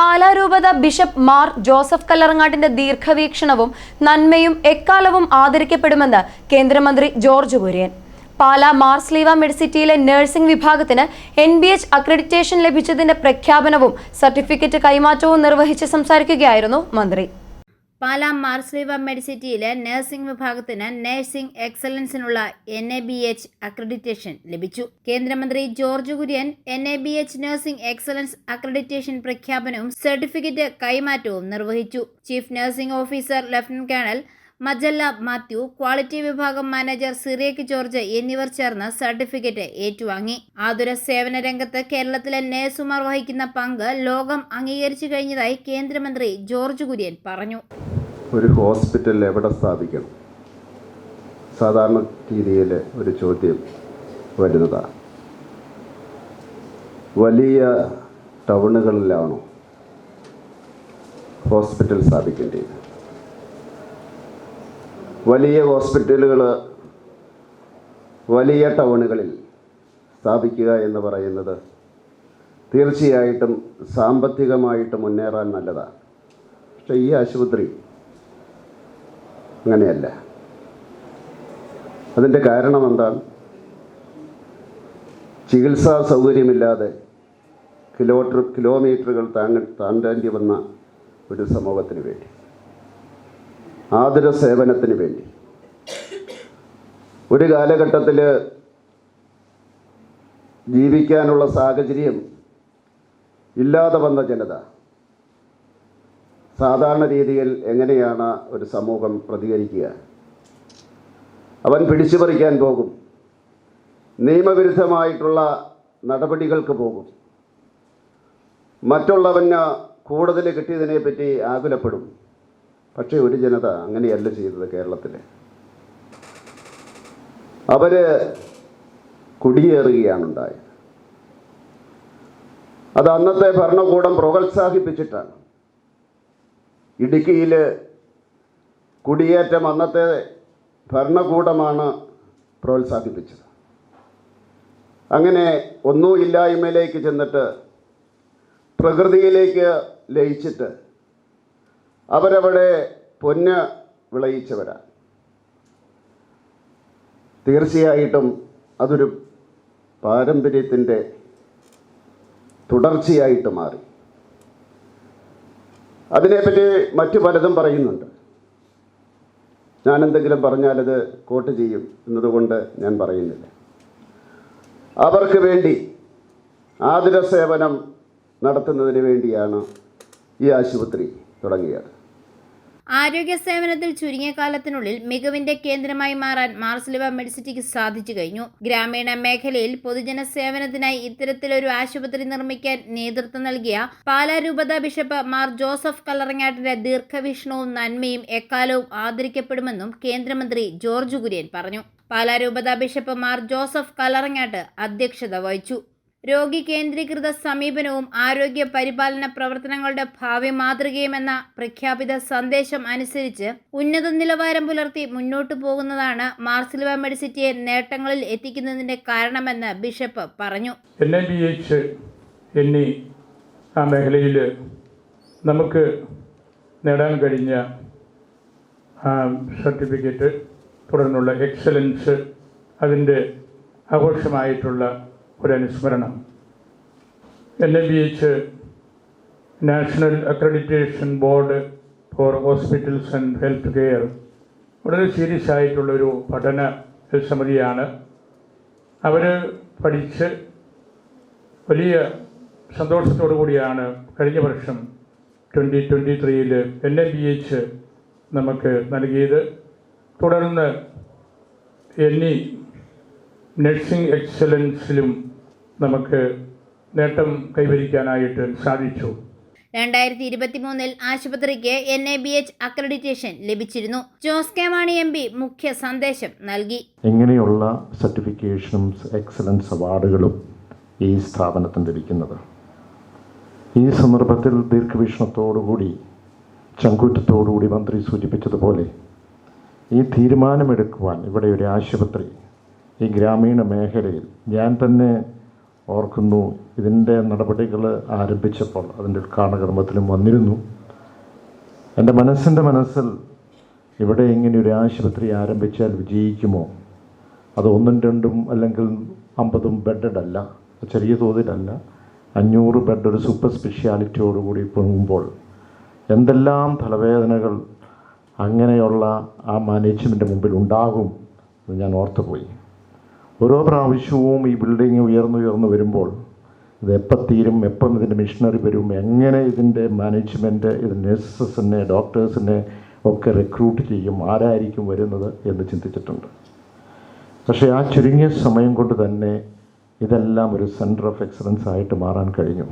പാലാരൂപത bishop Mar Joseph കല്ലറങ്ങാട്ടിന്റെ ദീർഘവീക്ഷണവും നന്മയും എക്കാലവും ആദരിക്കപ്പെടുമെന്ന് കേന്ദ്രമന്ത്രി ജോർജ് കുര്യൻ. പാലാ മാർസ്ലീവ മെഡിസിറ്റിയിലെ നഴ്സിംഗ് വിഭാഗത്തിന് എൻ ബി എച്ച് അക്രഡിറ്റേഷൻ ലഭിച്ചതിന്റെ പ്രഖ്യാപനവും സർട്ടിഫിക്കറ്റ് കൈമാറ്റവും നിർവഹിച്ച് സംസാരിക്കുകയായിരുന്നു മന്ത്രി. പാലാ മാർസ്ലീവ മെഡിസിറ്റിയിലെ നഴ്സിംഗ് വിഭാഗത്തിന് nursing എക്സലൻസിനുള്ള N A B H accreditation ലഭിച്ചു. കേന്ദ്രമന്ത്രി George Kurian N A B H nursing excellence accreditation പ്രഖ്യാപനവും സർട്ടിഫിക്കറ്റ് കൈമാറ്റവും നിർവഹിച്ചു. Chief nursing officer lieutenant colonel Majella Mathew quality വിഭാഗം മാനേജർ സിറിയക്ക് ജോർജ് എന്നിവർ ചേർന്ന് സർട്ടിഫിക്കറ്റ് ഏറ്റുവാങ്ങി. ആതുര സേവന രംഗത്ത് കേരളത്തിലെ നേഴ്സുമാർ വഹിക്കുന്ന പങ്ക് ലോകം അംഗീകരിച്ചു കഴിഞ്ഞതായി കേന്ദ്രമന്ത്രി ജോർജ് കുര്യൻ പറഞ്ഞു. ഒരു ഹോസ്പിറ്റൽ എവിടെ സ്ഥാപിക്കണം? സാധാരണ രീതിയിൽ ഒരു ചോദ്യം വരുന്നതാണ് വലിയ ടൗണുകളിലാണോ ഹോസ്പിറ്റൽ സ്ഥാപിക്കേണ്ടത്? വലിയ ഹോസ്പിറ്റലുകൾ വലിയ ടൗണുകളിൽ സ്ഥാപിക്കുക എന്ന് പറയുന്നത് തീർച്ചയായിട്ടും സാമ്പത്തികമായിട്ട് മുന്നേറാൻ നല്ലതാണ് പക്ഷെ ഈ ആശുപത്രി അങ്ങനെയല്ല. അതിന്റെ കാരണം എന്താണ്? ചികിത്സാ സൗകര്യമില്ലാതെ കിലോമീറ്റർ കിലോമീറ്ററുകൾ താങ്ങ താണ്ടേണ്ടി വന്ന ഒരു സമൂഹത്തിന് വേണ്ടി. ആതുര സേവനത്തിന് വേണ്ടി. ഒരു കാലഘട്ടത്തിൽ ജീവിക്കാനുള്ള സാഹചര്യം ഇല്ലാതെ വന്ന ജനത സാധാരണ രീതിയിൽ എങ്ങനെയാണ് ഒരു സമൂഹം പ്രതികരിക്കുക? അവൻ പിടിച്ചു പറിക്കാൻ പോകും. നിയമവിരുദ്ധമായിട്ടുള്ള നടപടികൾക്ക് പോകും. മറ്റുള്ളവന് കൂടുതൽ കിട്ടിയതിനെ പറ്റി ആകുലപ്പെടും. പക്ഷേ ഒരു ജനത അങ്ങനെയല്ല ചെയ്തത് കേരളത്തിൽ അവർ കുടിയേറുകയാണ് ഉണ്ടായത് അത് അന്നത്തെ ഭരണകൂടം പ്രോത്സാഹിപ്പിച്ചിട്ടാണ്. ഇടുക്കിയിൽ കുടിയേറ്റം അന്നത്തെ ഭരണകൂടമാണ് പ്രോത്സാഹിപ്പിച്ചത്. അങ്ങനെ ഒന്നും ഇല്ലായ്മയിലേക്ക് ചെന്നിട്ട് പ്രകൃതിയിലേക്ക് ലയിച്ചിട്ട് അവരവിടെ പൊന്ന് വിളയിച്ചവരാണ്. തീർച്ചയായിട്ടും അതൊരു പാരമ്പര്യത്തിന്റെ തുടർച്ചയായിട്ട് മാറി. അതിനെപ്പറ്റി മറ്റു പലതും പറയുന്നുണ്ട്. ഞാൻ എന്തെങ്കിലും പറഞ്ഞാലത് കോട്ട് ചെയ്യും എന്നതുകൊണ്ട് ഞാൻ പറയുന്നില്ല. അവർക്ക് വേണ്ടി ആതുര സേവനം നടത്തുന്നതിന് വേണ്ടിയാണ് ഈ ആശുപത്രി തുടങ്ങിയത്. ആരോഗ്യ സേവനത്തിൽ ചുരുങ്ങിയ കാലത്തിനുള്ളിൽ മികവിന്റെ കേന്ദ്രമായി മാറാൻ മാർസ്ലിവ മെഡിസിറ്റിക്ക് സാധിച്ചു കഴിഞ്ഞു. ഗ്രാമീണ മേഖലയിൽ പൊതുജന സേവനത്തിനായി ഇത്തരത്തിലൊരു ആശുപത്രി നിർമ്മിക്കാൻ നേതൃത്വം നൽകിയ പാലാരൂപത ബിഷപ്പ് മാർ ജോസഫ് കല്ലറങ്ങാട്ടിന്റെ ദീർഘവീക്ഷണവും നന്മയും എക്കാലവും ആദരിക്കപ്പെടുമെന്നും കേന്ദ്രമന്ത്രി ജോർജ് കുര്യൻ പറഞ്ഞു. പാലാരൂപത ബിഷപ്പ് മാർ ജോസഫ് കല്ലറങ്ങാട്ട് അധ്യക്ഷത വഹിച്ചു. രോഗി കേന്ദ്രീകൃത സമീപനവും ആരോഗ്യ പരിപാലന പ്രവർത്തനങ്ങളുടെ ഭാവി മാതൃകയുമെന്ന പ്രഖ്യാപിത സന്ദേശം അനുസരിച്ച് ഉന്നത നിലവാരം പുലർത്തി മുന്നോട്ടു പോകുന്നതാണ് മാർസിലുവ മെഡിസിറ്റിയെ നേട്ടങ്ങളിൽ എത്തിക്കുന്നതിന്റെ കാരണമെന്ന് ബിഷപ്പ് പറഞ്ഞു. എൻ ഐ ബി എച്ച് എന്നീ ആ മേഖലയിൽ നമുക്ക് നേടാൻ കഴിഞ്ഞ സർട്ടിഫിക്കറ്റ് തുടർന്നുള്ള എക്സലൻസ് അതിന്റെ ആഘോഷമായിട്ടുള്ള ഒരു അനുസ്മരണം N M B H national accreditation board for hospitals and health care വളരെ സീരിയസ് ആയിട്ടുള്ളൊരു പഠന സമിതിയാണ്. അവർ പഠിച്ച് വലിയ സന്തോഷത്തോടു കൂടിയാണ് കഴിഞ്ഞ വർഷം ട്വന്റി ട്വന്റി ത്രീയിൽ എൻ എ ബി എച്ച് നമുക്ക് നൽകിയത്. തുടർന്ന് എന്നീ നഴ്സിംഗ് എക്സലൻസിലും നമുക്ക് നേട്ടം കൈവരിക്കാനായിട്ട് സാധിച്ചു. രണ്ടായിരത്തി ഇരുപത്തിമൂന്നിൽ ആശുപത്രിക്ക് N A B H accreditation ലഭിച്ചിരുന്നു. Jose K Mani M P മുഖ്യ സന്ദേശം നൽകി. ഇങ്ങനെയുള്ള സർട്ടിഫിക്കേഷനും എക്സലൻസ് അവാർഡുകളും ഈ സ്ഥാപനത്തിന് ലഭിക്കുന്നത്. ഈ സന്ദർഭത്തിൽ ദീർഘവീക്ഷണത്തോടുകൂടി ചങ്കൂറ്റത്തോടുകൂടി മന്ത്രി സൂചിപ്പിച്ചതുപോലെ ഈ തീരുമാനമെടുക്കുവാൻ ഇവിടെ ഒരു ആശുപത്രി ഈ ഗ്രാമീണ മേഖലയിൽ ഞാൻ തന്നെ ഓർക്കുന്നു ഇതിന്റെ നടപടികൾ ആരംഭിച്ചപ്പോൾ അതിന്റെ ഉദ്ഘാടന കർമ്മത്തിലും വന്നിരുന്നു. എന്റെ മനസ്സിന്റെ മനസ്സിൽ ഇവിടെ ഇങ്ങനെ ഒരു ആശുപത്രി ആരംഭിച്ചാൽ വിജയിക്കുമോ? അത് ഒന്നും രണ്ടും അല്ലെങ്കിൽ അമ്പതും ബെഡല്ല ചെറിയ തോതിലല്ല. അഞ്ഞൂറ് ബെഡ് ഒരു സൂപ്പർ സ്പെഷ്യാലിറ്റിയോടുകൂടി പോകുമ്പോൾ എന്തെല്ലാം തലവേദനകൾ അങ്ങനെയുള്ള ആ മാനേജ്മെന്റ് മുമ്പിൽ ഉണ്ടാകും എന്ന് ഞാൻ ഓർത്തുപോയി. ഓരോ പ്രാവശ്യവും ഈ ബിൽഡിംഗ് ഉയർന്നുയർന്നു വരുമ്പോൾ ഇത് എപ്പം തീരും എപ്പം ഇതിന്റെ മിഷണറി വരും എങ്ങനെ ഇതിന്റെ മാനേജ്മെന്റ് ഇത് നഴ്സസിനെ ഡോക്ടേഴ്സിനെ ഒക്കെ റിക്രൂട്ട് ചെയ്യും ആരായിരിക്കും വരുന്നത് എന്ന് ചിന്തിച്ചിട്ടുണ്ട്. പക്ഷേ ആ ചുരുങ്ങിയ സമയം കൊണ്ട് തന്നെ ഇതെല്ലാം ഒരു സെന്റർ ഓഫ് എക്സലൻസ് ആയിട്ട് മാറാൻ കഴിഞ്ഞു.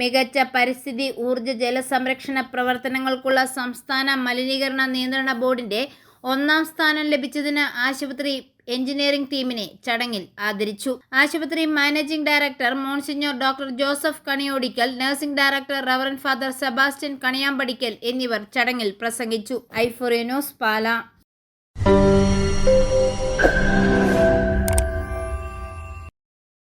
മികച്ച പരിസ്ഥിതി ഊർജ ജലസംരക്ഷണ പ്രവർത്തനങ്ങൾക്കുള്ള സംസ്ഥാന മലിനീകരണ നിയന്ത്രണ ബോർഡിന്റെ ഒന്നാം സ്ഥാനം ലഭിച്ചതിന് ആശുപത്രി എഞ്ചിനീയറിംഗ് ടീമിനെ ചടങ്ങിൽ ആദരിച്ചു. ആശുപത്രി managing director monsignor doctor Joseph Kaniyodickal nursing director reverend father Sebastian Kaniyampadickal എന്നിവർ ചടങ്ങിൽ പ്രസംഗിച്ചു. ഐഫോറിനോസ് പാല.